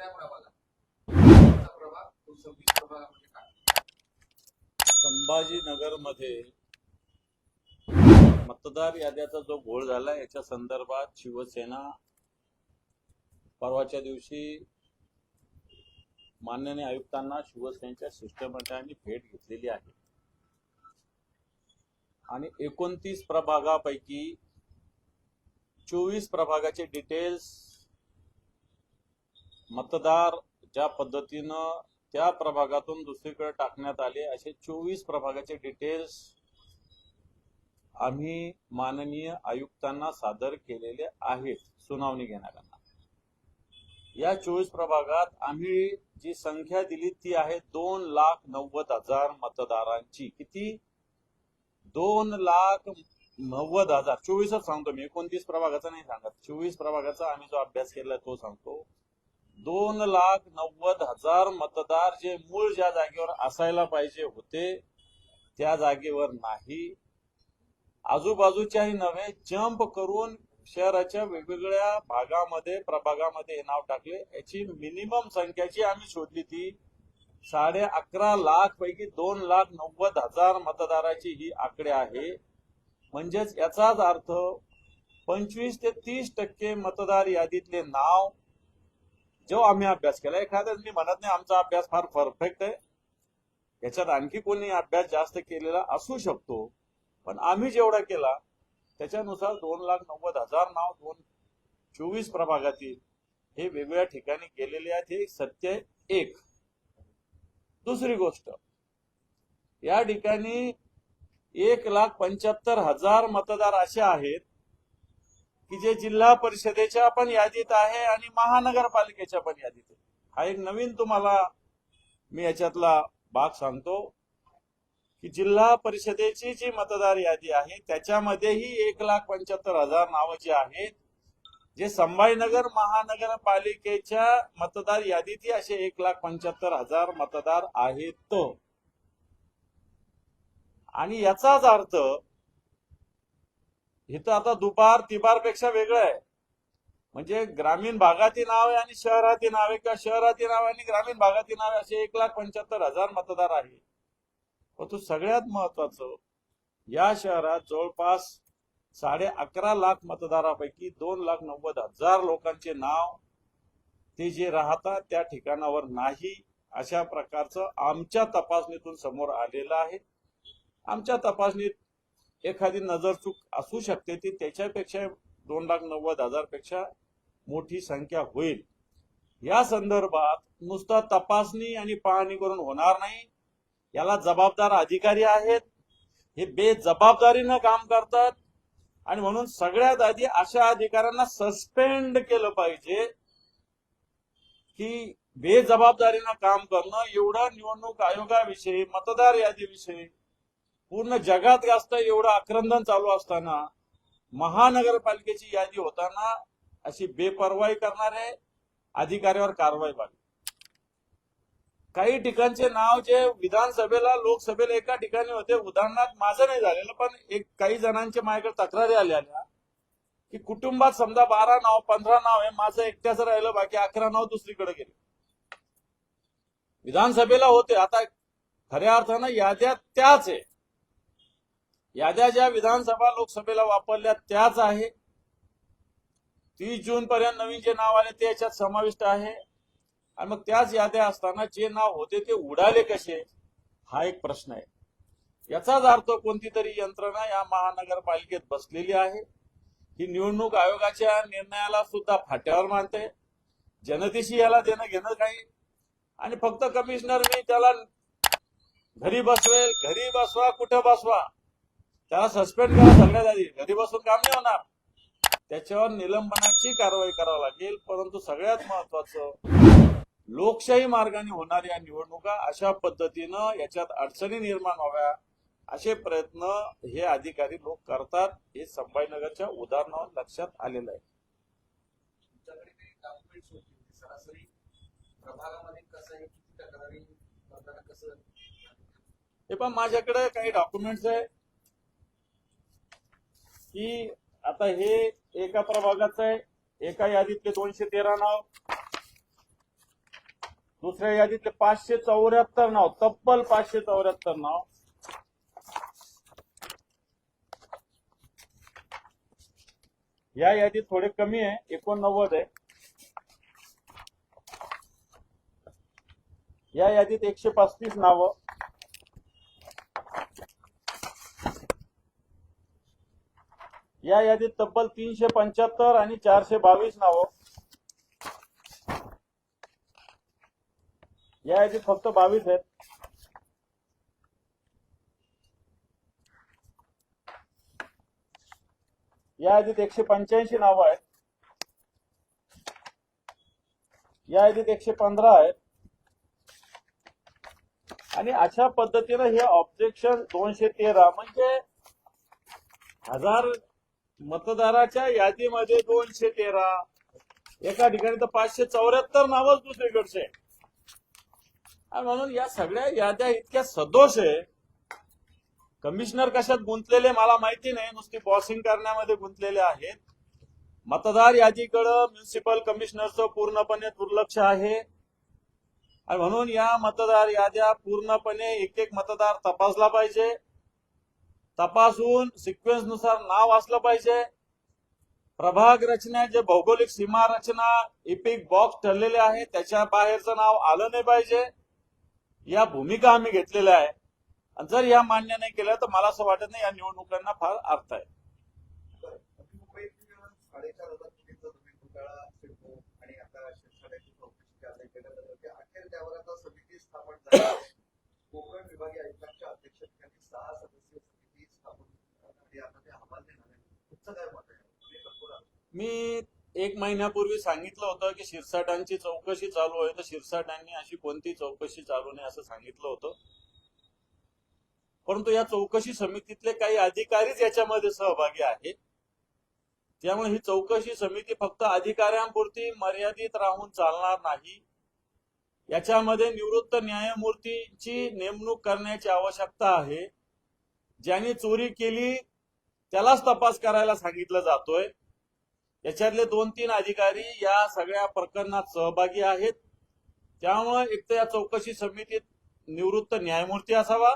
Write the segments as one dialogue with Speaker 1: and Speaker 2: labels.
Speaker 1: दुसऱ्या प्रभागात. प्रभाग सव्वीस प्रभागामध्ये काय
Speaker 2: संभाजीनगरमध्ये मतदार याद्याचा जो घोळ झाला याच्या संदर्भात शिवसेना परवाच्या दिवशी माननीय आयुक्तांना शिवसेनेच्या शिष्टमंडळाने भेट घेतलेली आहे. आणि एकोणतीस प्रभागापैकी चोवीस प्रभागाचे डिटेल्स मतदार ज्या पद्धतीनं त्या प्रभागातून दुसरीकडे टाकण्यात आले असे चोवीस प्रभागाचे डिटेल्स आम्ही माननीय आयुक्तांना सादर केलेले आहेत सुनावणी घेणाऱ्यांना. या चोवीस प्रभागात आम्ही जी संख्या दिली ती आहे दोन लाख नव्वद हजार मतदारांची. किती? दोन लाख नव्वद हजार. चोवीसच सांगतो मी. एकोणतीस प्रभागाचा नाही सांगत. चोवीस प्रभागाचा आम्ही जो अभ्यास केला तो सांगतो. दोन लाख नव्वद हजार मतदार जे मूळ ज्या जागेवर असायला पाहिजे होते त्या जागेवर नाही. आजूबाजूच्याही नव्हे जंप करून शहराच्या वेगवेगळ्या भागामध्ये प्रभागामध्ये हे नाव टाकले. याची मिनिमम संख्या जी आम्ही शोधली ती. साडे अकरा लाख पैकी दोन लाख नव्वद हजार मतदाराची ही आकडे आहे. म्हणजेच याचाच अर्थ पंचवीस ते तीस टक्के मतदार यादीतले नाव जो आम्ही अभ्यास केला एखाद्या मी म्हणत नाही आमचा अभ्यास फार परफेक्ट आहे. याच्यात आणखी कोणी अभ्यास जास्त केलेला असू शकतो पण आम्ही जेवढा केला त्याच्यानुसार दोन लाख नव्वद हजार नाव दोन चोवीस प्रभागातील हे वेगवेगळ्या ठिकाणी गेलेले आहेत हे सत्य एक. दुसरी गोष्ट या ठिकाणी एक लाख पंच्याहत्तर हजार मतदार असे आहेत की जे जिल्हा परिषदेच्या पण यादीत आहे आणि महानगरपालिकेच्या पण यादीत आहे. हा एक नवीन तुम्हाला मी याच्यातला भाग सांगतो की जिल्हा परिषदेची जी मतदार यादी आहे त्याच्यामध्येही एक लाख पंच्याहत्तर हजार नावं जी आहेत जे संभाजीनगर महानगरपालिकेच्या मतदार यादीतही असे एक लाख पंच्याहत्तर हजार मतदार आहेत. आणि याचाच अर्थ इथं आता दुपार तिबारपेक्षा वेगळं आहे. म्हणजे ग्रामीण भागाची नाव आहे आणि शहराची नाव आहे. किंवा शहरातील नाव आहे आणि ग्रामीण भागातील नाव असे एक लाख पंच्याहत्तर हजार मतदार आहे. परंतु सगळ्यात महत्वाचं या शहरात जवळपास साडे अकरा लाख मतदारापैकी दोन लाख नव्वद हजार लोकांचे नाव ते जे राहतात त्या ठिकाणावर नाही अशा प्रकारचं आमच्या तपासणीतून समोर आलेलं आहे. आमच्या तपासणीत एखादी नजरचूक असू शकते ती त्याच्यापेक्षा दोन लाख नव्वद हजारपेक्षा मोठी संख्या होईल. या संदर्भात नुसता तपासणी आणि पाहणी करून होणार नाही. याला जबाबदार अधिकारी आहेत. हे बेजबाबदारीनं काम करतात. आणि म्हणून सगळ्यात आधी अशा अधिकाऱ्यांना सस्पेंड केलं पाहिजे की बेजबाबदारीनं काम करणं एवढं निवडणूक आयोगाविषयी मतदार यादीविषयी पूर्ण जगात जास्त एवढं आक्रंदन चालू असताना महानगरपालिकेची यादी होताना अशी बेपर्वाई करणारे अधिकाऱ्यावर कारवाई व्हावी. काही ठिकाणचे नाव जे विधानसभेला लोकसभेला एका ठिकाणी होते उदाहरणार्थ माझं नाही झालेलं पण एक काही जणांचे माझ्याकडे तक्रारी आल्या की कुटुंबात समजा बारा नाव पंधरा नाव आहे माझं एकट्याच राहिलं बाकी अकरा नाव दुसरीकडे गेले. विधानसभेला होते. आता खऱ्या अर्थानं याद्या त्याच आहे. याद्या ज्या विधानसभा लोकसभेला वापरल्या त्याच आहे. तीस जून पर्यंत नवीन जे नाव आले ते याच्यात समाविष्ट आहे. आणि मग त्याच याद्या असताना जे नाव होते ते उडाले कसे? हा एक प्रश्न आहे. याचाच अर्थ कोणती तरी यंत्रणा या महानगरपालिकेत बसलेली आहे. ही निवडणूक आयोगाच्या निर्णयाला सुद्धा फाट्यावर मानते जनतेशी याला देणं घेणं काही. आणि फक्त कमिशनर मी त्याला घरी बसवेल घरी बसवा कुठं बसवा. त्याला सस्पेंड करा सगळ्यात आधी. घरी बसून काम नाही होणार. त्याच्यावर निलंबनाची कारवाई करावी लागेल परंतु सगळ्यात महत्वाचं लोकशाही मार्गाने होणाऱ्या निवडणुका अशा पद्धतीनं याच्यात अडचणी निर्माण व्हाव्या असे प्रयत्न हे अधिकारी लोक करतात. हे संभाजीनगरच्या उदाहरणावर लक्षात आलेलं आहे. हे पण माझ्याकडे काही डॉक्युमेंट्स आहे. की आता हे एका प्रभागाचं आहे एका यादीतले दोनशे तेरा नाव दुसऱ्या यादीतले पाचशे चौऱ्याहत्तर नाव तब्बल पाचशे चौऱ्याहत्तर नाव. या यादीत थोडे कमी आहे एकोणनव्वद आहे. या यादीत एकशे पस्तीस नावं. या यादीत तब्बल तीनशे पंच्याहत्तर आणि चारशे बावीस नावं. या यादीत फक्त बावीस आहेत. या यादीत एकशे पंच्याऐंशी नावं आहेत. या यादीत एकशे पंधरा आहेत. आणि अशा पद्धतीनं हे ऑब्जेक्शन दोनशे तेरा म्हणजे हजार मतदाराच्या यादीमध्ये दोनशे तेरा. एका ठिकाणी तर पाचशे चौऱ्याहत्तर नावच दुसरीकडचे. आणि म्हणून या सगळ्या याद्या इतक्या सदोष आहे. कमिशनर कशात गुंतलेले मला माहिती नाही. नुसती बॉसिंग करण्यामध्ये गुंतलेले आहेत. मतदार यादीकडं म्युन्सिपल कमिशनरचं पूर्णपणे दुर्लक्ष आहे. आणि म्हणून या मतदार याद्या पूर्णपणे एक एक मतदार तपासला पाहिजे. तपासून सिक्वेन्सनुसार नाव असलं पाहिजे. प्रभाग रचना जे भौगोलिक सीमा रचना इपिक बॉक्स ठरलेले आहे त्याच्या बाहेरचं नाव आलं नाही पाहिजे. या भूमिका आम्ही घेतलेल्या आहे. आणि जर या मान्य नाही केल्या तर मला असं वाटत नाही या निवडणुकांना फार अर्थ आहे.
Speaker 1: समिती स्थापन आहे. कोकण विभागीय आयुक्तांच्या अध्यक्षतेखाली सहा सदस्यीय समिती स्थापन आणि आता ते अहवाल देणार आहे तुमचं काय मत आहे तुम्ही भरपूर आहात.
Speaker 2: मी एक महिन्यापूर्वी सांगितलं होतं की शिरसाटांची चौकशी चालू आहे तर शिरसाटांनी अशी कोणती चौकशी चालू नाही असं सांगितलं होतं. परंतु या चौकशी समितीतले काही अधिकारीच याच्यामध्ये सहभागी आहेत. त्यामुळे ही चौकशी समिती फक्त अधिकाऱ्यांपुरती मर्यादित राहून चालणार नाही. याच्यामध्ये निवृत्त न्यायमूर्तीची नेमणूक करण्याची आवश्यकता आहे. ज्यांनी चोरी केली त्यालाच तपास करायला सांगितलं जातोय. याच्यातले दोन तीन अधिकारी या सगळ्या प्रकरणात सहभागी आहेत. त्यामुळे एक तर या चौकशी समितीत निवृत्त न्यायमूर्ती असावा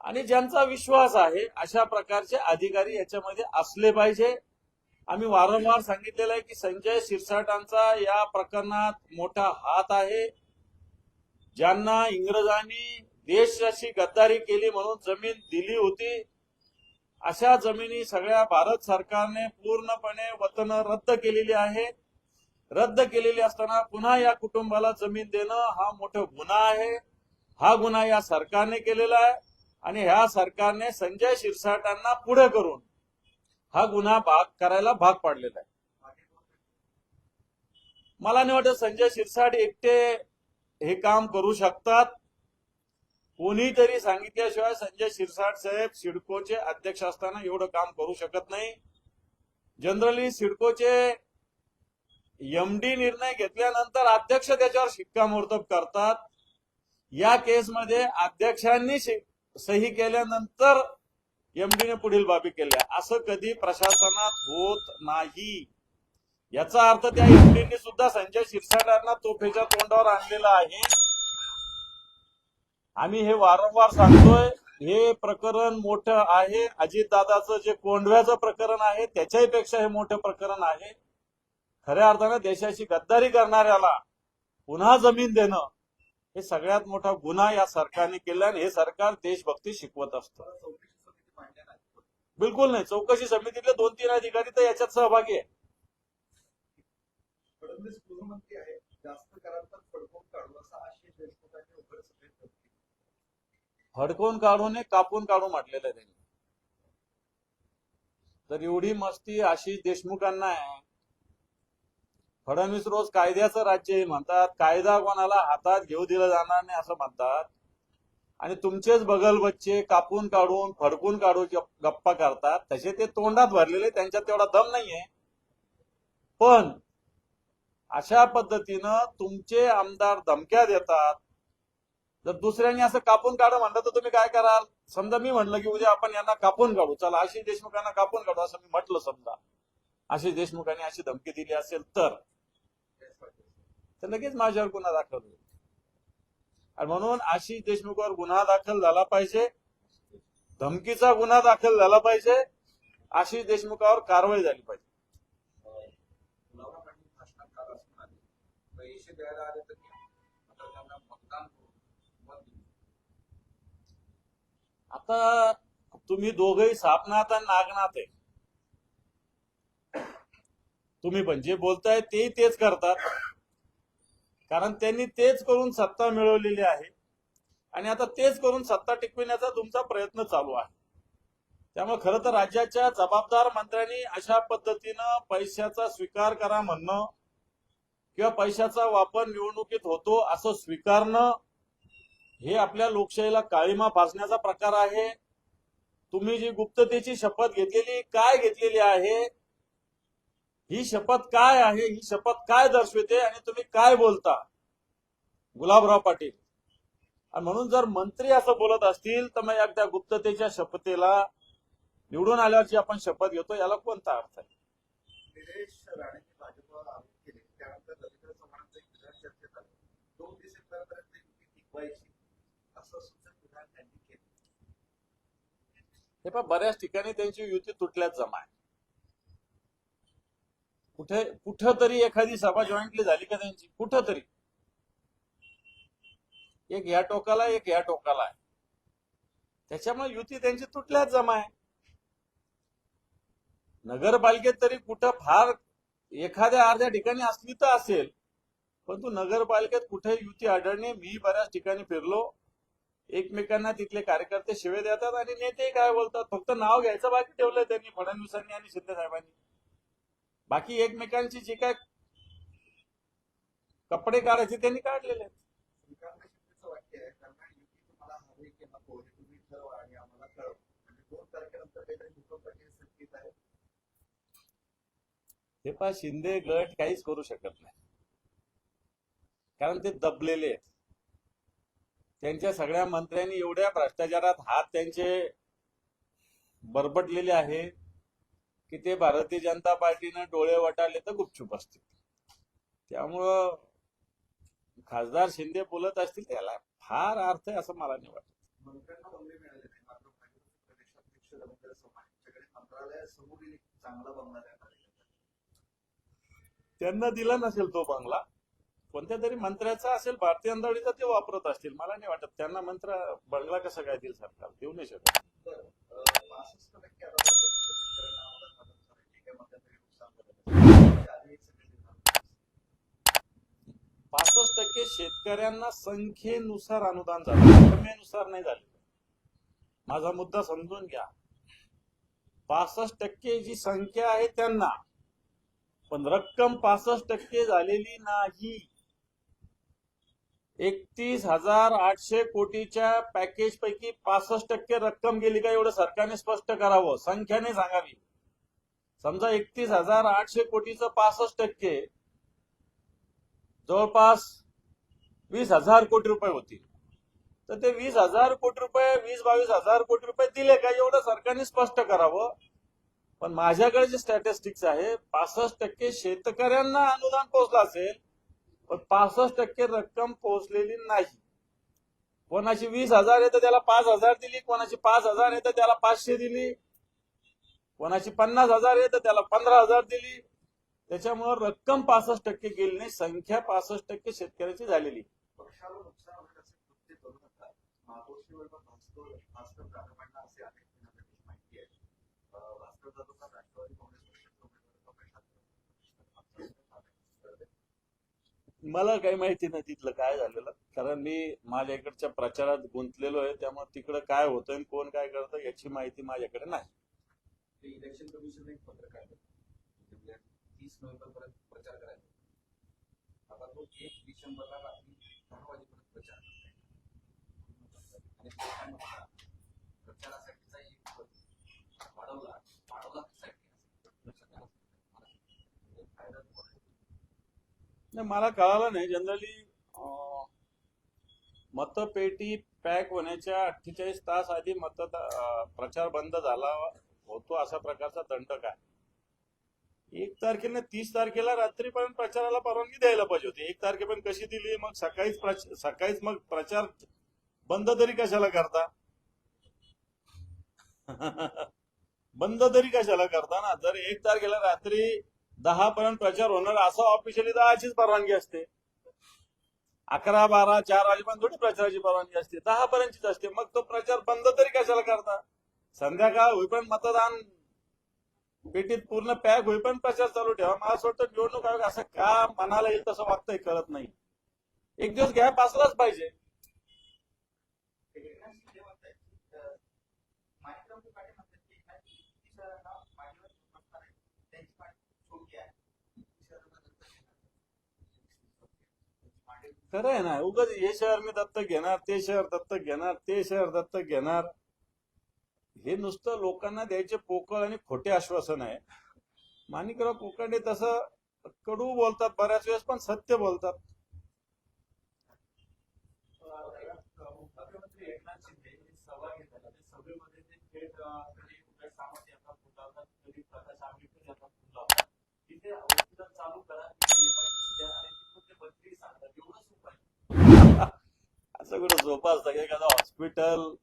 Speaker 2: आणि ज्यांचा विश्वास आहे अशा प्रकारचे अधिकारी याच्यामध्ये असले पाहिजे. आम्ही वारंवार सांगितलेलं आहे की संजय शिरसाटांचा या प्रकरणात मोठा हात आहे. ज्यांना इंग्रजांनी देशाशी गद्दारी केली म्हणून जमीन दिली होती अशा जमिनी सगळ्या भारत सरकारने पूर्णपणे वतन रद्द केलेली आहे. रद्द केलेली असताना पुन्हा या कुटुंबाला जमीन देणं हा मोठा गुन्हा आहे. हा गुन्हा या सरकारने केलेला आहे आणि ह्या सरकारने संजय शिरसाटांना पुढे करून हा गुन्हा भाग करायला भाग पाडलेला आहे. मला नाही वाटत संजय शिरसाट एकटे हे काम करू शकतात. कोणीतरी सांगितल्याशिवाय संजय शिरसाट साहेब सिडकोचे अध्यक्ष असताना एवढं काम करू शकत नाही. जनरली सिडकोचे एमडी निर्णय घेतल्यानंतर अध्यक्ष त्याच्यावर शिक्कामोर्तब करतात. या केसमध्ये अध्यक्षांनी सही केल्यानंतर एमडीने पुढील बाबी केल्या. असं कधी प्रशासनात होत नाही. याचा अर्थ त्या एमडीने सुद्धा संजय शिरसाटांना तोफेच्या तोंडावर आणलेला आहे. आम्ही हे वारंवार सांगतोय हे प्रकरण मोठं आहे. अजितदादाचं जे कोंडव्याचं प्रकरण आहे त्याच्याही पेक्षा हे मोठं प्रकरण आहे. खऱ्या अर्थानं देशाची गद्दारी करणाऱ्याला पुन्हा जमीन देणं हे सगळ्यात मोठा गुन्हा या सरकारने केला आणि हे सरकार देशभक्ती शिकवत असतं. बिलकुल नाही. चौकशी समितीतले दोन तीन अधिकारी तर याच्यात सहभागी आहे
Speaker 1: फडणवीस गृहमंत्री आहे जास्त कराल तर फडकून काढू असं आशिष देशमुखांनी उघड सभेत म्हटलं.
Speaker 2: हडकून काढून हे कापून काढू म्हटलेलं आहे त्यांनी. तर एवढी मस्ती आशिष देशमुखांना आहे. फडणवीस रोज कायद्याचं राज्य आहे म्हणतात. कायदा कोणाला हातात घेऊ दिला जाणार नाही असं म्हणतात. आणि तुमचेच बगल बच्चे कापून काढून फडकून काढून गप्पा करतात. तसे ते तोंडात भरलेले त्यांच्यात तेवढा दम नाहीये पण अशा पद्धतीनं तुमचे आमदार धमक्या देतात. जर दुसऱ्यांनी असं कापून काढा म्हणलं तर तुम्ही काय कराल? समजा मी म्हणलं की उद्या आपण यांना कापून काढू. चला आशिष देशमुखांना कापून काढू असं मी म्हटलं समजा. आशिष देशमुखांनी अशी धमकी दिली असेल तर. तर लगेच माझ्यावर गुन्हा दाखल होईल. आणि म्हणून आशिष देशमुखवर गुन्हा दाखल झाला पाहिजे. धमकीचा गुन्हा दाखल झाला पाहिजे. आशिष देशमुखावर कारवाई झाली पाहिजे.
Speaker 3: पैसे द्यायला आले तर घ्या. मात्र त्यांना मतदान करून मत दिलं.
Speaker 2: आता तुम्ही दोघही सापनाथ आणि नागनाथ आहे. तुम्ही पण जे बोलताय तेही तेच करतात. कारण त्यांनी तेच करून सत्ता मिळवलेली आहे. आणि आता तेच करून सत्ता टिकविण्याचा तुमचा प्रयत्न चालू आहे. त्यामुळे खरं तर राज्याच्या जबाबदार मंत्र्यांनी अशा पद्धतीनं पैशाचा स्वीकार करा म्हणणं किंवा पैशाचा वापर निवडणुकीत होतो असं स्वीकारणं हे आपल्या लोकशाहीला काळीमा फासण्याचा प्रकार आहे. तुम्ही जी गुप्ततेची शपथ घेतलेली काय घेतलेली आहे ही शपथ काय आहे ही शपथ काय दर्शवते आणि तुम्ही काय बोलता? गुलाबराव पाटील. आणि म्हणून जर मंत्री असं बोलत असतील तर मग एकदा गुप्ततेच्या शपथेला निवडून आल्यावरची आपण शपथ घेतो याला कोणता अर्थ आहे?
Speaker 1: त्यानंतर
Speaker 2: हे पण बऱ्याच ठिकाणी त्यांची युती तुटल्यात जमा आहे. कुठे कुठं तरी एखादी सभा जॉईंटली झाली का त्यांची? कुठं तरी एक या टोकाला एक या टोकाला आहे. त्याच्यामुळे युती त्यांची तुटल्याच जमा आहे. नगरपालिकेत तरी कुठं फार एखाद्या अर्ध्या ठिकाणी असली तर असेल. परंतु नगरपालिकेत कुठे युती आढळणे मी बऱ्याच ठिकाणी फिरलो. एकमेकांना तिथले कार्यकर्ते शिवे देतात आणि नेते काय बोलतात? फक्त नाव घ्यायचं बाकी ठेवलंय त्यांनी फडणवीसांनी आणि शिंदे साहेबांनी बाकी एकमेकांची जे काय कपडे काढायचे त्यांनी काढलेले आहेत.
Speaker 1: हे
Speaker 2: पहा शिंदे गट काहीच करू शकत नाही. कारण ते दबलेले आहेत. त्यांच्या सगळ्या मंत्र्यांनी एवढ्या भ्रष्टाचारात हात त्यांचे बरबटलेले आहे की ते भारतीय जनता पार्टीनं डोळे वटाले तर गुपचूप असतील. त्यामुळं खासदार शिंदे बोलत असतील त्याला फार अर्थ आहे असं मला नाही वाटत. त्यांना दिला नसेल तो बंगला. कोणत्या तरी मंत्र्याचा असेल भारतीय अंदाडीचा ते वापरत असतील. मला नाही वाटत. त्यांना मंत्र बंगला कसं काय देईल सरकार? देऊ नाही शकत.
Speaker 1: पासष्ट टक्के शेतकऱ्यांना
Speaker 2: संख्येनुसार अनुदान झालं. रकमेनुसार नाही झाले. माझा मुद्दा समजून घ्या. पासष्ट टक्के जी संख्या आहे त्यांना पण रक्कम पासष्ट टक्के झालेली नाही. एकतीस हजार आठशे कोटीच्या पॅकेज पैकी पासष्ट टक्के रक्कम गेली का एवढं सरकारने स्पष्ट करावं संख्याने सांगावी. समजा एकतीस हजार आठशे कोटीचं पासष्ट टक्के जवळपास वीस हजार कोटी रुपये होतील. तर ते वीस हजार कोटी रुपये वीस बावीस हजार कोटी रुपये दिले का एवढं सरकारने स्पष्ट करावं? पण माझ्याकडे जे स्टॅटिस्टिक्स आहे पासष्ट टक्के शेतकऱ्यांना अनुदान पोहोचलं असेल पण पासष्ट टक्के रक्कम पोहोचलेली नाही. कोणाची वीस हजार आहे तर त्याला पाच हजार दिली. कोणाची पाच हजार आहे तर त्याला पाचशे दिली. कोणाची पन्नास हजार आहे तर त्याला पंधरा हजार दिली. त्याच्यामुळे रक्कम पासष्ट टक्के गेली नाही. संख्या पासष्ट टक्के शेतकऱ्याची झालेली.
Speaker 1: पक्षाला नुकसान राष्ट्रवादी काँग्रेस कृत्य करू नका मातोश्रीवर भास्कर भास्कर जाधवांना असे अनेक गुन्ह्यांची माहिती आहे अं, भास्कर जाधव हा राष्ट्रवादी काँग्रेस पक्षाचे उमेदवार पक्षात
Speaker 2: मला काही माहिती नाही तिथलं काय झालेलं. कारण मी माझ्या इकडच्या प्रचारात गुंतलेलो आहे त्यामुळे तिकडं काय होतंय आणि कोण काय करतं याची माहिती माझ्याकडे नाही.
Speaker 3: ते इलेक्शन कमिशन एक पत्र काढलं. तीस नोव्हेंबर पर्यंत प्रचार करायचा आता तो एक डिसेंबरला रात्री दहा वाजेपर्यंत प्रचार करताय. आणि लोकांना प्रचारासाठीचा एक वाढवला वाढवला कसा फायदा तुम्हाला
Speaker 2: नाही मला कळालं नाही. जनरली मतपेटी पॅक होण्याच्या अठ्ठेचाळीस तास आधी मत प्रचार बंद झाला होतो असा प्रकारचा दंड काय? एक तारखेला तीस तारखेला रात्रीपर्यंत प्रचाराला परवानगी द्यायला पाहिजे होती. एक तारखेपर्यंत कशी दिली? मग सकाळीच सकाळीच मग प्रचार बंद तरी कशाला करता? बंद तरी कशाला करता ना? जर एक तारखेला रात्री दहा पर्यंत प्रचार होणार असं ऑफिशियली दहाचीच परवानगी असते. अकरा बारा चार वाजेपर्यंत थोडी प्रचाराची परवानगी असते. दहा पर्यंतचीच असते. मग तो प्रचार बंद तरी कशाला करता? संध्याकाळ होईपर्यंत मतदान पेटीत पूर्ण पॅक होईपर्यंत प्रचार चालू ठेवा. मला असं वाटतं निवडणूक आयोग असं का मनाला येईल तसं वागतंय कळत नाही. एक दिवस गॅप असलाच पाहिजे
Speaker 1: एकनाथ शिंदे म्हणतायत की, अं, माणिकराव कोकाटे म्हणतात की एकनाथ शिंदे शहरांना मांडीवर बसणार आहे. त्यांची मांडी खूप छोटी आहे. शहरांना दत्तक घेणार. मांडी
Speaker 2: खरं आहे ना उगाच हे शहर मी दत्तक घेणार ते शहर दत्तक घेणार ते शहर दत्तक घेणार. हे नुसतं लोकांना द्यायचे पोकळ आणि खोटे आश्वासन आहे. माणिकराव कोकांडे तसं कडू बोलतात बऱ्याच वेळेस पण सत्य बोलतात.
Speaker 4: प्रकाश आंबेडकर यांना फोन लावतात तिथे चालू करा
Speaker 2: असं कुठं सोपं असतं की एखादं हॉस्पिटल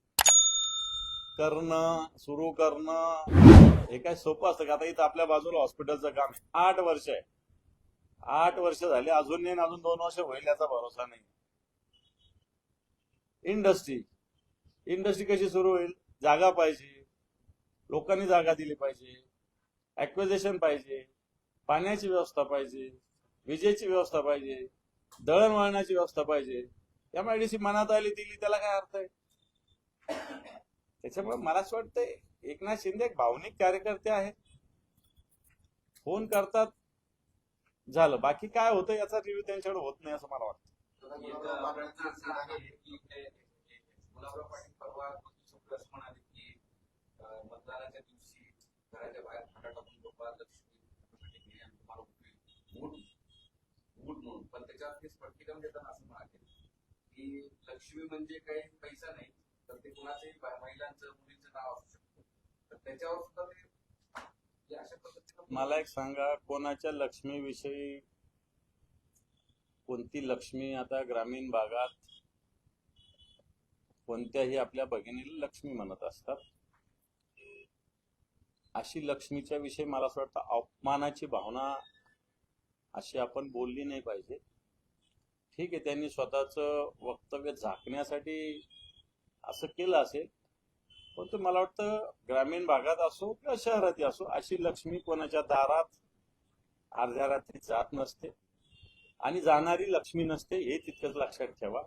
Speaker 2: करणं सुरू करणं हे काय सोपं असतं का? आता इथं आपल्या बाजूला हॉस्पिटलचं काम आहे. आठ वर्ष आहे. आठ वर्ष झाली अजून नाही अजून दोन वर्ष होईल याचा भरोसा नाही. इंडस्ट्री इंडस्ट्री कशी सुरू होईल? जागा पाहिजे. लोकांनी जागा दिली पाहिजे. ऍक्विझिशन पाहिजे. पाण्याची व्यवस्था पाहिजे. विजेची व्यवस्था पाहिजे दळणवळणाची व्यवस्था पाहिजे. एमआयडीसी मनात आली दिली त्याला काय अर्थ आहे? त्याच्यामुळे मला असं वाटतंय एकनाथ शिंदे एक भावनिक कार्यकर्ते आहेत. फोन करतात झालं. बाकी काय होतं याचा रिव्ह्यू त्यांच्याकडे होत नाही असं मला वाटतं.
Speaker 3: मतदानाच्या दिवशी घराच्या बाहेर टाकून लक्ष्मी वोट म्हणून पण त्याच्यावर ते स्पष्टीकरण देताना असं म्हणाले की लक्ष्मी म्हणजे काही पैसा नाही तर ते कुणाचंही महिलांचं मुलींचं नाव असू शकतं. तर त्याच्यावर सुद्धा ते अशा पद्धतीनं
Speaker 2: मला एक सांगा कोणाच्या लक्ष्मीविषयी कोणती लक्ष्मी आता ग्रामीण भागात कोणत्याही आपल्या भगिनीला लक्ष्मी म्हणत असतात? अशी लक्ष्मीच्या विषयी मला असं वाटतं अपमानाची भावना अशी आपण बोलली नाही पाहिजे. ठीक आहे त्यांनी स्वतःचं वक्तव्य झाकण्यासाठी असं केलं असेल परंतु मला वाटतं ग्रामीण भागात असो किंवा शहरात असो अशी लक्ष्मी कोणाच्या दारात अर्ध्या रात्री जात नसते आणि जाणारी लक्ष्मी नसते हे तितकंच लक्षात ठेवा.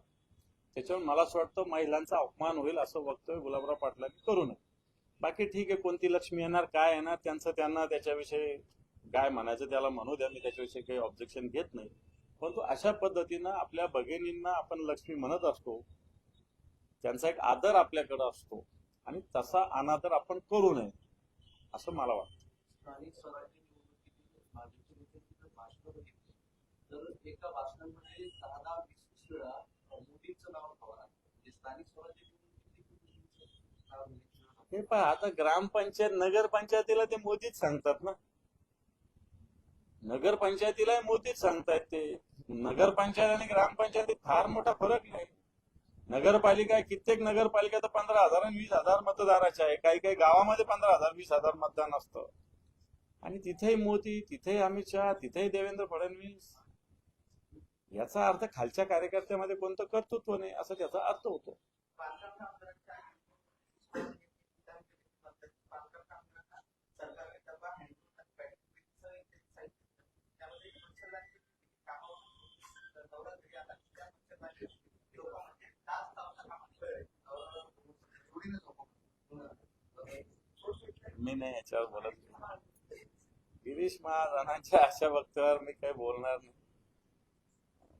Speaker 2: त्याच्यावर मला असं वाटतं महिलांचा अपमान होईल असं वक्तव्य गुलाबराव पाटलांनी करू नये. बाकी ठीक आहे कोणती लक्ष्मी येणार काय येणार त्यांचं त्यांना त्याच्याविषयी काय म्हणायचं त्याला म्हणू द्या मी त्याच्याविषयी काही ऑब्जेक्शन घेत नाही. परंतु अशा पद्धतीनं आपल्या भगिनींना आपण लक्ष्मी म्हणत असतो त्यांचा एक आदर आपल्याकडे असतो आणि तसा अनादर आपण करू नये असं मला वाटतं.
Speaker 4: तर एका भाषणामध्ये दहा दहा वीस वीस वेळा मोदींचं नाव म्हणजे स्थानिक स्वराज्य.
Speaker 2: हे पहा आता ग्रामपंचायत नगरपंचायतीला ते मोदीच सांगतात ना. नगरपंचायतीला मोदीच सांगतायत ते. नगरपंचायत आणि ग्रामपंचायतीत फार मोठा फरक नाही नगरपालिका कित्येक नगरपालिका तर पंधरा हजार आणि वीस हजार मतदाराच्या आहे. काही काही गावामध्ये पंधरा हजार वीस हजार मतदान असतं. आणि तिथेही मोदी तिथेही अमित शहा तिथेही देवेंद्र फडणवीस. याचा अर्थ खालच्या कार्यकर्त्यामध्ये कोणतं कर्तृत्व नाही असा त्याचा अर्थ होतो
Speaker 1: बांधकाम कामगारांच्या विधान म्हणतात की बांधकाम कामगारांना सरकारने डबा हँडलूम आणि पॅकेटचं एक साहित्य त्यामध्ये मच्छरदाणी कामावर नवरा घरी आला की त्या मच्छरदाणी लोक म्हणजे तास तासाला कामाला अं, जोडीनं झोपवतात.
Speaker 2: मी नाही याच्यावर बोलत. गिरीश महाजनांच्या अशा वक्तव्यावर मी काही बोलणार नाही.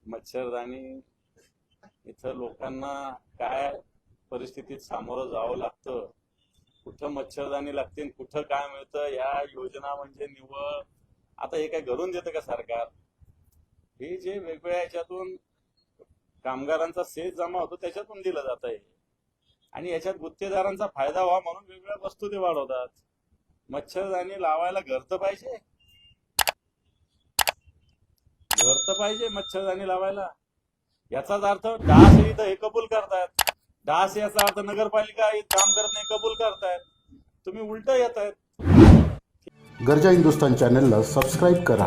Speaker 2: मच्छरदाणी इथं लोकांना काय परिस्थितीत सामोरं जावं लागतं? कुठं मच्छरदाणी लागते कुठं काय मिळतं? या योजना म्हणजे निव्वळ. आता हे काय घरून देतं का सरकार? हे जे वेगवेगळ्या याच्यातून कामगारांचा सेस जमा होतो त्याच्यातून दिलं जात आहे आणि याच्यात गुत्तेदारांचा फायदा व्हावा म्हणून वेगवेगळ्या वस्तू ते वाढवतात. मच्छरदाणी लावायला घर तर पाहिजे. घर तर पाहिजे मच्छरदाणी लावायला. याचाच अर्थ डास हे इथं हे कबूल करतायत. डास याचा अर्थ नगरपालिका काम करत नाही कबूल करतायत. तुम्ही उलट येत आहेत
Speaker 5: गरजा हिंदुस्तान चॅनलला सबस्क्राईब करा.